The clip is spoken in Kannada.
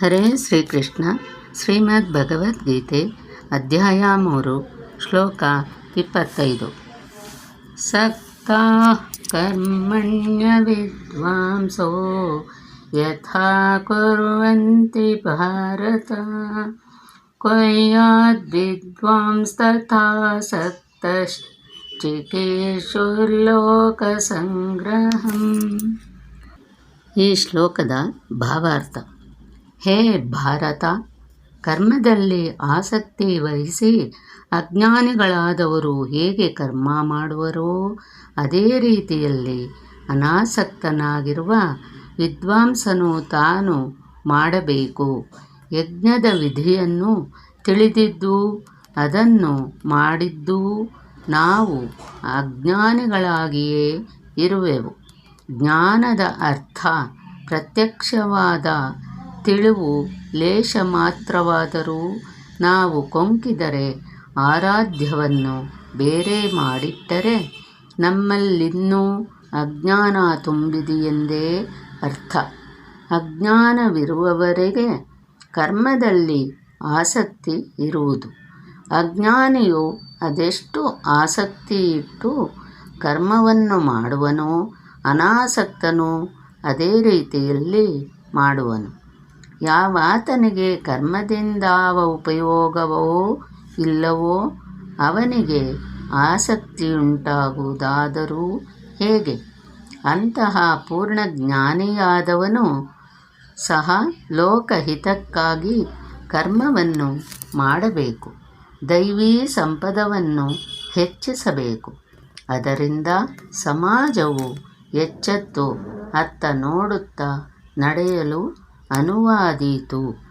ಹರೇ ಶ್ರೀಕೃಷ್ಣ ಶ್ರೀಮದ್ ಭಗವದ್ಗೀತೆ ಅಧ್ಯಾಯ ಮೂರು ಶ್ಲೋಕ ಇಪ್ಪತ್ತೈದು ಸಕ್ತಾ ಕರ್ಮಣ್ಯ ವಿದ್ವಾಂಸೋ ಯಥಾ ಕುರ್ವಂತಿ ಭಾರತ ಕೊಯ್ಯಾದ್ ವಿದ್ವಾಂಸ್ ತಥಾ ಸಕ್ತಶ್ಚಿಕೇಶುರ್ಲೋಕ ಸಂಗ್ರಹಂ ಈ ಶ್ಲೋಕದ ಭಾವಾರ್ಥ ಹೇ ಭಾರತ, ಕರ್ಮದಲ್ಲಿ ಆಸಕ್ತಿ ವಹಿಸಿ ಅಜ್ಞಾನಿಗಳಾದವರು ಹೇಗೆ ಕರ್ಮ ಮಾಡುವರೋ, ಅದೇ ರೀತಿಯಲ್ಲಿ ಅನಾಸಕ್ತನಾಗಿರುವ ವಿದ್ವಾಂಸನು ತಾನು ಮಾಡಬೇಕು. ಯಜ್ಞದ ವಿಧಿಯನ್ನು ತಿಳಿದಿದ್ದು, ಅದನ್ನು ಮಾಡಿದ್ದೂ ನಾವು ಅಜ್ಞಾನಿಗಳಾಗಿಯೇ ಇರುವೆವು. ಜ್ಞಾನದ ಅರ್ಥ ಪ್ರತ್ಯಕ್ಷವಾದ ತಿಳಿವು ಲೇಷ ಮಾತ್ರವಾದರೂ ನಾವು ಕೊಂಕಿದರೆ ಆರಾಧ್ಯವನ್ನು ಬೇರೆ ಮಾಡಿಟ್ಟರೆ ನಮ್ಮಲ್ಲಿನ್ನೂ ಅಜ್ಞಾನ ತುಂಬಿದೆಯೆಂದೇ ಅರ್ಥ. ಅಜ್ಞಾನವಿರುವವರೆಗೆ ಕರ್ಮದಲ್ಲಿ ಆಸಕ್ತಿ ಇರುವುದು. ಅಜ್ಞಾನಿಯು ಅದೆಷ್ಟು ಆಸಕ್ತಿ ಇಟ್ಟು ಕರ್ಮವನ್ನು ಮಾಡುವನೋ ಅನಾಸಕ್ತನು ಅದೇ ರೀತಿಯಲ್ಲಿ ಮಾಡುವನು. ಯಾವಾತನಿಗೆ ಕರ್ಮದಿಂದಾವ ಉಪಯೋಗವೋ ಇಲ್ಲವೋ ಅವನಿಗೆ ಆಸಕ್ತಿಯುಂಟಾಗುವುದಾದರೂ ಹೇಗೆ? ಅಂತಹ ಪೂರ್ಣ ಜ್ಞಾನಿಯಾದವನು ಸಹ ಲೋಕಹಿತಕ್ಕಾಗಿ ಕರ್ಮವನ್ನು ಮಾಡಬೇಕು, ದೈವೀ ಸಂಪದವನ್ನು ಹೆಚ್ಚಿಸಬೇಕು. ಅದರಿಂದ ಸಮಾಜವು ಎಚ್ಚೆತ್ತು ಅತ್ತ ನೋಡುತ್ತಾ ನಡೆಯಲು ಅನುವಾದೀತು.